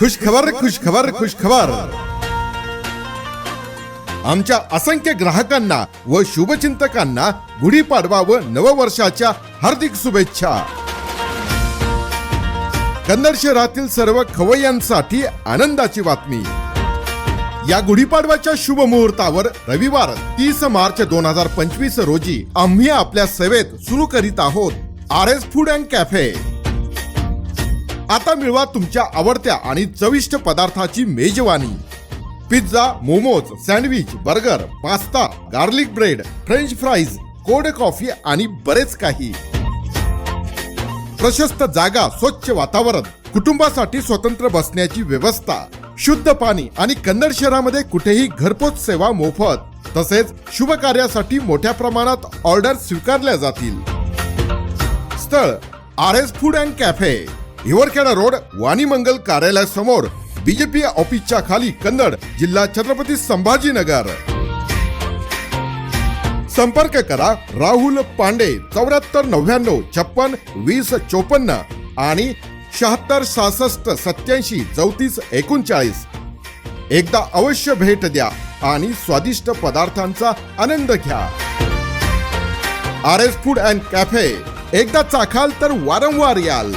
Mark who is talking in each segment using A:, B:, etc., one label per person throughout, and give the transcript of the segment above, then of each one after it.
A: खुशखबर खुशखबर खुशखबर आमच्या असंख्य ग्राहकांना व शुभचिंतकांना गुढीपाडवा व नववर्षाच्या हार्दिक शुभेच्छा. कन्नड शहरातील सर्व खवय्यांसाठी आनंदाची बातमी. या गुढीपाडव्याच्या शुभ मुहूर्तावर रविवार तीस मार्च दोन हजार पंचवीस रोजी आम्ही आपल्या सेवेत सुरू करीत आहोत. R S food and cafe. आता मिळवा तुमच्या आवडत्या आणि चविष्ट पदार्थाची मेजवानी. Pizza momos sandwich burger pasta garlic bread French fries cold coffee आणि बरेच काही. प्रशस्त जागा स्वच्छ वातावरण कुटुंबासाठी स्वतंत्र बसण्याची व्यवस्था शुद्ध पाणी आणि कन्नड शहरामध्ये कुठेही घरपोच सेवा मोफत तसेच शुभ कार्यासाठी मोठ्या प्रमाणात ऑर्डर स्वीकारल्या जातील. स्थळ R S food and cafe. Hiwarkheda road Vanimangal कार्यालयासमोर बीजेपी ऑफिसच्या खाली कन्नड जिल्हा छत्रपती संभाजीनगर. संपर्क करा राहुल पांडे चौऱ्याहत्तर नव्याण्णव छप्पन वीस चोपन्न आणि शहात्तर सहासष्ट सत्याऐंशी चौतीस एकोणचाळीस. एकदा अवश्य भेट द्या आणि स्वादिष्ट पदार्थांचा आनंद घ्या. R S food and cafe एकदा चाखाल तर वारंवार याल.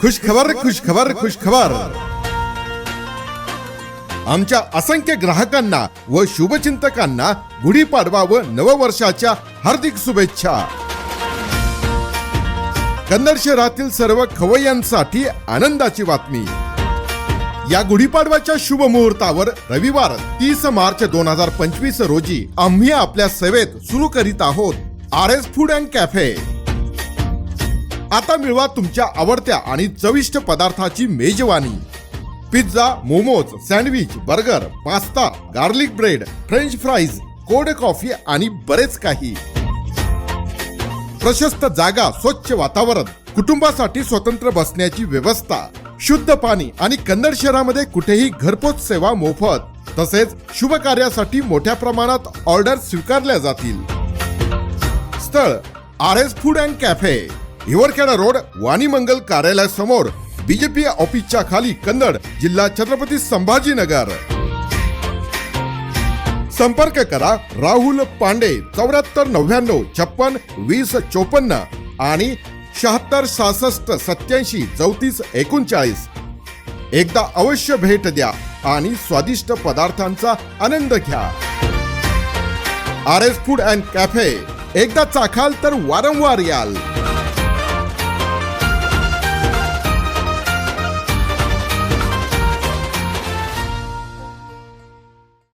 A: खुशखबर खुशखबर खुशखबर आमच्या असंख्य ग्राहकांना व शुभचिंतकांना गुढीपाडवा व नववर्षाच्या हार्दिक शुभेच्छा. कन्नड शहरातील सर्व खवय्यांसाठी आनंदाची बातमी. या गुढीपाडव्याच्या शुभ मुहूर्तावर रविवार तीस मार्च दोन हजार पंचवीस रोजी आम्ही आपल्या सेवेत सुरू करीत आहोत. R S food and cafe. आता मिळवा तुमच्या आवडत्या आणि चविष्ट पदार्थाची मेजवानी. Pizza momos sandwich burger pasta garlic bread French fries cold coffee आणि बरेच काही. प्रशस्त जागा स्वच्छ वातावरण कुटुंबासाठी स्वतंत्र बसण्याची व्यवस्था शुद्ध पाणी आणि कन्नड शहरामध्ये कुठेही घरपोच सेवा मोफत तसेच शुभ कार्यासाठी मोठ्या प्रमाणात ऑर्डर स्वीकारल्या जातील. स्थळ R S food and cafe. Hiwarkheda road Vanimangal कार्यालयासमोर बीजेपी ऑफिसच्या खाली कन्नड जिल्हा छत्रपती संभाजीनगर. संपर्क करा राहुल पांडे चौऱ्याहत्तर नव्याण्णव छप्पन वीस चोपन्न आणि शहात्तर सहासष्ट सत्याऐंशी चौतीस एकोणचाळीस. एकदा अवश्य भेट द्या आणि स्वादिष्ट पदार्थांचा आनंद घ्या. R S food and cafe एकदा चाखाल तर वारंवार याल.